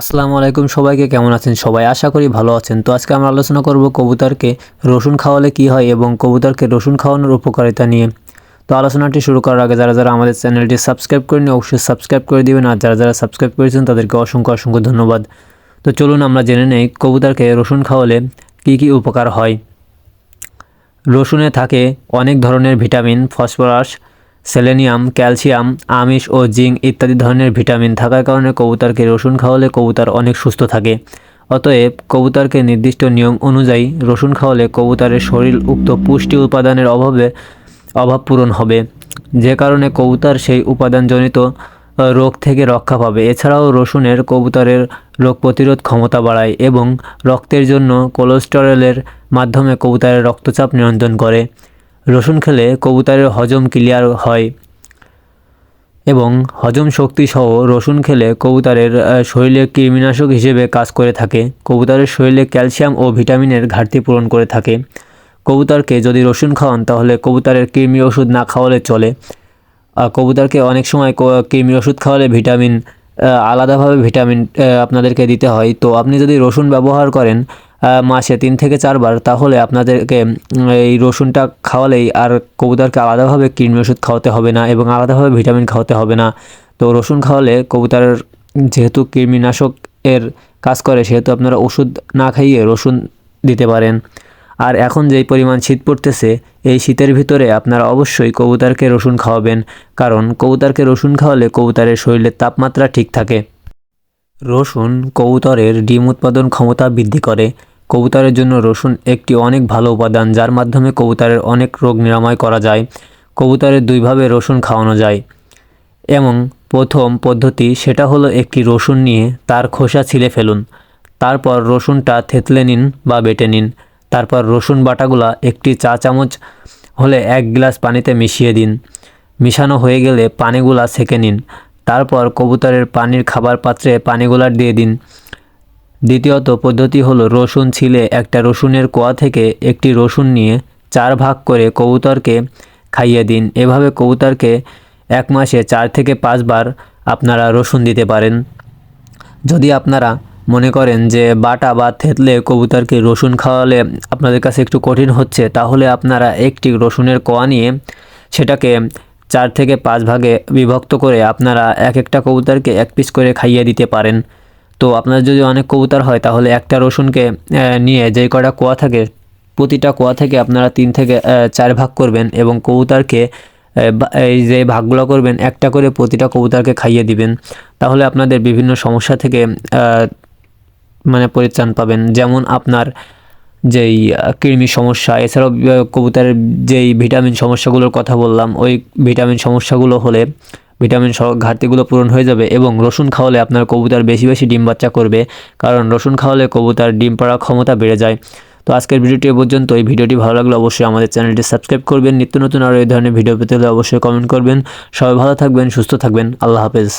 আসসালামু আলাইকুম সবাইকে, কেমন আছেন সবাই? আশা করি ভালো আছেন। তো আজকে আমরা আলোচনা করব কবুতরকে রসুন খাওয়ালে কি হয় এবং কবুতরকে রসুন খাওয়ানোর উপকারিতা নিয়ে। তো আলোচনাটি শুরু করার আগে যারা যারা আমাদের চ্যানেলটি সাবস্ক্রাইব করেনি অবশ্যই সাবস্ক্রাইব করে দিবেন আর যারা যারা সাবস্ক্রাইব করেছেন, তাদেরকে অসংখ্য অসংখ্য ধন্যবাদ। তো চলুন আমরা জেনে নেই কবুতরকে রসুন খাওয়ালে কি কি উপকার হয়। রসুনে থাকে অনেক ধরনের ভিটামিন, ফসফরাস সেলেনিয়াম, ক্যালসিয়াম, আমিষ ও জিঙ্ক ইত্যাদি ধরনের ভিটামিন থাকার কারণে কবুতরকে রসুন খাওয়ালে কবুতর অনেক সুস্থ থাকে। অতএব কবুতরকে নির্দিষ্ট নিয়ম অনুযায়ী রসুন খাওয়ালে কবুতরের শরীর উক্ত পুষ্টি উপাদানের অভাবে অভাব পূরণ হবে। যে কারণে কবুতর সেই উপাদানজনিত রোগ থেকে রক্ষা পাবে। এছাড়াও রসুনের কবুতরের রোগ প্রতিরোধ ক্ষমতা বাড়ায় এবং রক্তের জন্য কোলেস্টেরলের মাধ্যমে কবুতরের রক্তচাপ নিয়ন্ত্রণ করে। রসুন খেলে কবুতরের হজম ক্লিয়ার হয় এবং হজম শক্তি সহ রসুন খেলে কবুতরের শরীরে কৃমিনাশক হিসেবে কাজ করে থাকে। কবুতরের শরীরে ক্যালসিয়াম ও ভিটামিনের ঘাটতি পূরণ করে থাকে। কবুতরকে যদি রসুন খাওয়ান, তাহলে কবুতরের কৃমি ওষুধ না খাওয়ালে চলে। কবুতরকে অনেক সময় কৃমি ওষুধ খাওয়ালে ভিটামিন আলাদাভাবে ভিটামিন আপনাদেরকে দিতে হয়। তো আপনি যদি রসুন ব্যবহার করেন মাসে তিন থেকে চারবার, তাহলে আপনাদেরকে এই রসুনটা খাওয়ালেই আর কবুতরকে আলাদাভাবে কৃমি ওষুধ খাওয়াতে হবে না এবং আলাদাভাবে ভিটামিন খাওয়াতে হবে না। তো রসুন খাওয়ালে কবুতরের যেহেতু কৃমিনাশক এর কাজ করে, সেহেতু আপনারা ওষুধ না খাইয়ে রসুন দিতে পারেন। আর এখন যেই পরিমাণ শীত পড়তেছে, এই শীতের ভিতরে আপনারা অবশ্যই কবুতরকে রসুন খাওয়াবেন, কারণ কবুতরকে রসুন খাওয়ালে কবুতরের শরীরের তাপমাত্রা ঠিক থাকে। রসুন কবুতরের ডিম উৎপাদন ক্ষমতা বৃদ্ধি করে কবুতরের জন্য রসুন একটি অনেক ভালো উপাদান, যার মাধ্যমে কবুতরের অনেক রোগ নিরাময় করা যায়। কবুতরের দুইভাবে রসুন খাওয়ানো যায়। এবং প্রথম পদ্ধতি সেটা হলো একটি রসুন নিয়ে তার খোসা ছিলে ফেলুন। তারপর রসুনটা থেতলে নিন বা বেটে নিন। তারপর রসুন বাটাগুলা একটি চা চামচ হলে এক গ্লাস পানিতে মিশিয়ে দিন। মিশানো হয়ে গেলে পানিগুলা সেকে নিন। তারপর কবুতরের পানির খাবার পাত্রে পানিগুলা দিয়ে দিন। দ্বিতীয়ত পদ্ধতি হলো রসুন ছিলে একটা রসুনের কোয়া থেকে একটি রসুন নিয়ে চার ভাগ করে কবুতরকে খাইয়ে দিন। এভাবে কবুতরকে এক মাসে চার থেকে পাঁচবার আপনারা রসুন দিতে পারেন। যদি আপনারা মনে করেন যে বাটা বা থেতলে কবুতরকে রসুন খাওয়ালে আপনাদের কাছে একটু কঠিন হচ্ছে, তাহলে আপনারা একটি রসুনের কোয়া নিয়ে সেটাকে চার থেকে পাঁচ ভাগে বিভক্ত করে আপনারা এক একটা কবুতরকে এক পিস করে খাইয়ে দিতে পারেন। তো আপনার যদি অনেক কবুতর হয়, তাহলে একটা রসুনকে নিয়ে যেই কটা কোয়া থাকে, প্রতিটা কোয়া থেকে আপনারা তিন থেকে চার ভাগ করবেন এবং কবুতরকে এই যে ভাগগুলো করবেন, একটা করে প্রতিটা কবুতরকে খাইয়ে দিবেন। তাহলে আপনাদের বিভিন্ন সমস্যা থেকে মানে পরিত্রাণ পাবেন। যেমন আপনার যেই কৃমির সমস্যা, এছাড়াও কবুতরের যেই ভিটামিন সমস্যাগুলোর কথা বললাম, ওই ভিটামিন সমস্যাগুলো হলে ভিটামিন সহ ঘাটতিগুলো পূরণ হয়ে যাবে এবং রসুন খাওয়ালে আপনার কবুতর বেশি বেশি ডিম বাচ্চা করবে, কারণ রসুন খাওয়ালে কবুতর ডিম পাড়ার ক্ষমতা বেড়ে যায়। তো আজকের ভিডিওটি এ পর্যন্ত। এই ভিডিওটি ভালো লাগলে অবশ্যই আমাদের চ্যানেলটি সাবস্ক্রাইব করবেন। নিত্য নতুন আরও এই ধরনের ভিডিও পেতে হলে অবশ্যই কমেন্ট করবেন। সবাই ভালো থাকবেন, সুস্থ থাকবেন। আল্লাহ হাফেজ।